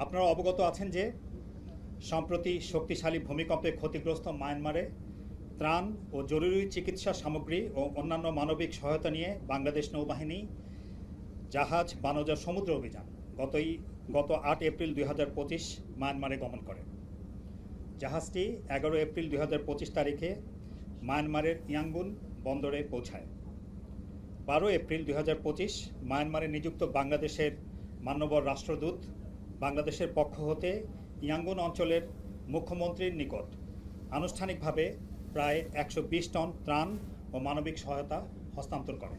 আপনারা অবগত আছেন যে সম্প্রতি শক্তিশালী ভূমিকম্পে ক্ষতিগ্রস্ত মায়ানমারে ত্রাণ ও জরুরি চিকিৎসা সামগ্রী ও অন্যান্য মানবিক সহায়তা নিয়ে বাংলাদেশ নৌবাহিনী জাহাজ বানজা সমুদ্র অভিযান গতই গত আট এপ্রিল দুই হাজার পঁচিশ মায়ানমারে গমন করে। জাহাজটি এগারো এপ্রিল দুই হাজার পঁচিশ তারিখে মায়ানমারের ইয়াঙ্গুন বন্দরে পৌঁছায়। বারো এপ্রিল দুই হাজার পঁচিশ মায়ানমারে নিযুক্ত বাংলাদেশের মান্যবর রাষ্ট্রদূত বাংলাদেশের পক্ষ হতে ইয়াঙ্গুন অঞ্চলের মুখ্যমন্ত্রীর নিকট আনুষ্ঠানিকভাবে প্রায় একশো বিশ টন ত্রাণ ও মানবিক সহায়তা হস্তান্তর করে।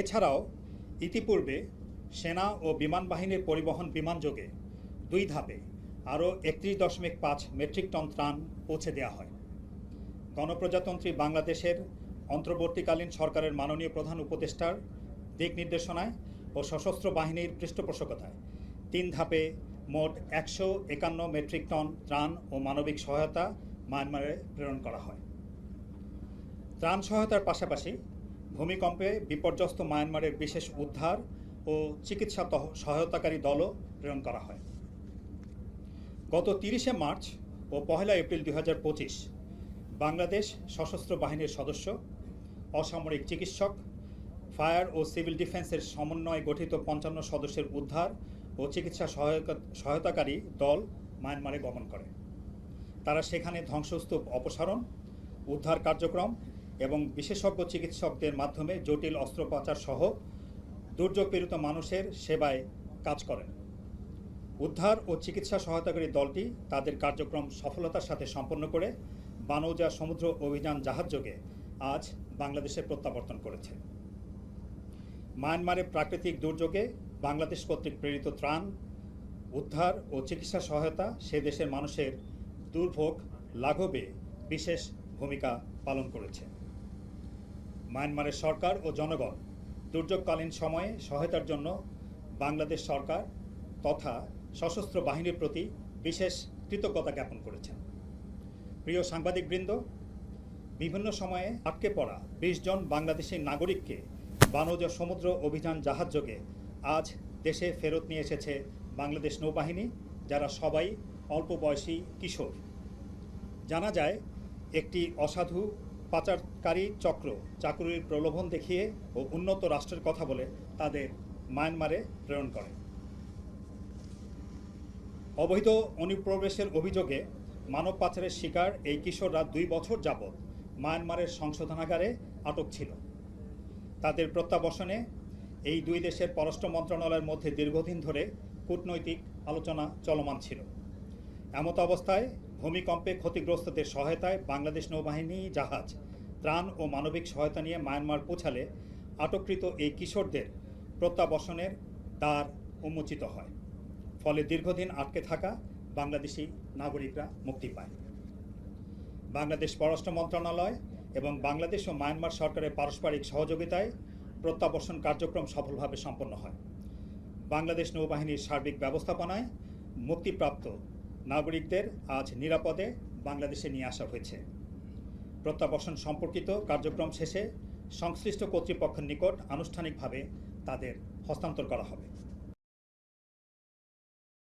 এছাড়াও ইতিপূর্বে সেনা ও বিমান বাহিনীর পরিবহন বিমানযোগে দুই ধাপে আরও একত্রিশ দশমিক পাঁচ মেট্রিক টন ত্রাণ পৌঁছে দেওয়া হয়। গণপ্রজাতন্ত্রী বাংলাদেশের অন্তর্বর্তীকালীন সরকারের মাননীয় প্রধান উপদেষ্টার দিক নির্দেশনায় ও সশস্ত্র বাহিনীর পৃষ্ঠপোষকতায়। তিন ধাপে মোট একশো একান্ন মেট্রিক টন ত্রাণ ও মানবিক সহায়তা মায়ানমারে প্রেরণ করা হয়। ত্রাণ সহায়তার পাশাপাশি ভূমিকম্পে বিপর্যস্ত মায়ানমারের বিশেষ উদ্ধার ও চিকিৎসা সহায়তাকারী দলও প্রেরণ করা হয়। গত তিরিশে মার্চ ও পহেলা এপ্রিল দু হাজার পঁচিশ বাংলাদেশ সশস্ত্র বাহিনীর সদস্য, অসামরিক চিকিৎসক ফায়ার ও সিভিল ডিফেন্সের সমন্বয়ে গঠিত পঞ্চান্ন সদস্যের উদ্ধার ও চিকিৎসা সহায়তা সহায়তাকারী দল মায়ানমারে গমন করে। তারা সেখানে ধ্বংসস্তূপ অপসারণ, উদ্ধার কার্যক্রম এবং বিশেষজ্ঞ চিকিৎসকদের মাধ্যমে জটিল অস্ত্রোপচার সহ দুর্যোগ পীড়িত মানুষের সেবায় কাজ করেন। উদ্ধার ও চিকিৎসা সহায়তাকারী দলটি তাদের কার্যক্রম সফলতার সাথে সম্পন্ন করে বানৌজা সমুদ্র অভিযান জাহাজযোগে আজ বাংলাদেশে প্রত্যাবর্তন করেছে। মায়ানমারে প্রাকৃতিক দুর্যোগে বাংলাদেশ কর্তৃক প্রেরিত ত্রাণ, উদ্ধার ও চিকিৎসা সহায়তা সে দেশের মানুষের দুর্ভোগ লাঘবে বিশেষ ভূমিকা পালন করেছে। মায়ানমারের সরকার ও জনগণ দুর্যোগকালীন সময়ে সহায়তার জন্য বাংলাদেশ সরকার তথা সশস্ত্র বাহিনীর প্রতি বিশেষ কৃতজ্ঞতা জ্ঞাপন করেছেন। প্রিয় সাংবাদিকবৃন্দ, বিভিন্ন সময়ে আটকে পড়া বিশ জন বাংলাদেশি নাগরিককে বানৌজা সমুদ্র অভিযান জাহাজযোগে আজ দেশে ফেরত নিয়ে এসেছে বাংলাদেশ নৌবাহিনী, যারা সবাই অল্প বয়সী কিশোর। জানা যায়, একটি অসাধু পাচারকারী চক্র চাকুরির প্রলোভন দেখিয়ে ও উন্নত রাষ্ট্রের কথা বলে তাদের মায়ানমারে প্রেরণ করে। অবৈধ অনুপ্রবেশের অভিযোগে মানব পাচারের শিকার এই কিশোররা দুই বছর যাবৎ মায়ানমারের সংশোধনাগারে আটক ছিল। তাদের প্রত্যাবর্ষণে এই দুই দেশের পররাষ্ট্র মন্ত্রণালয়ের মধ্যে দীর্ঘদিন ধরে কূটনৈতিক আলোচনা চলমান ছিল। এমত অবস্থায় ভূমিকম্পে ক্ষতিগ্রস্তদের সহায়তায় বাংলাদেশ নৌবাহিনী, জাহাজ, ত্রাণ ও মানবিক সহায়তা নিয়ে মায়ানমার পৌঁছালে আটককৃত এই কিশোরদের প্রত্যাবর্ষণের দ্বার উন্মোচিত হয়। ফলে দীর্ঘদিন আটকে থাকা বাংলাদেশি নাগরিকরা মুক্তি পায়। বাংলাদেশ পররাষ্ট্র মন্ত্রণালয় এবং বাংলাদেশ ও মায়ানমার সরকারের পারস্পরিক সহযোগিতায় প্রত্যাবর্ষণ কার্যক্রম সফলভাবে সম্পন্ন হয়। বাংলাদেশ নৌবাহিনীর সার্বিক ব্যবস্থাপনায় মুক্তিপ্রাপ্ত নাগরিকদের আজ নিরাপদে বাংলাদেশে নিয়ে আসা হয়েছে। প্রত্যাবর্ষণ সম্পর্কিত কার্যক্রম শেষে সংশ্লিষ্ট কর্তৃপক্ষের নিকট আনুষ্ঠানিকভাবে তাদের হস্তান্তর করা হবে।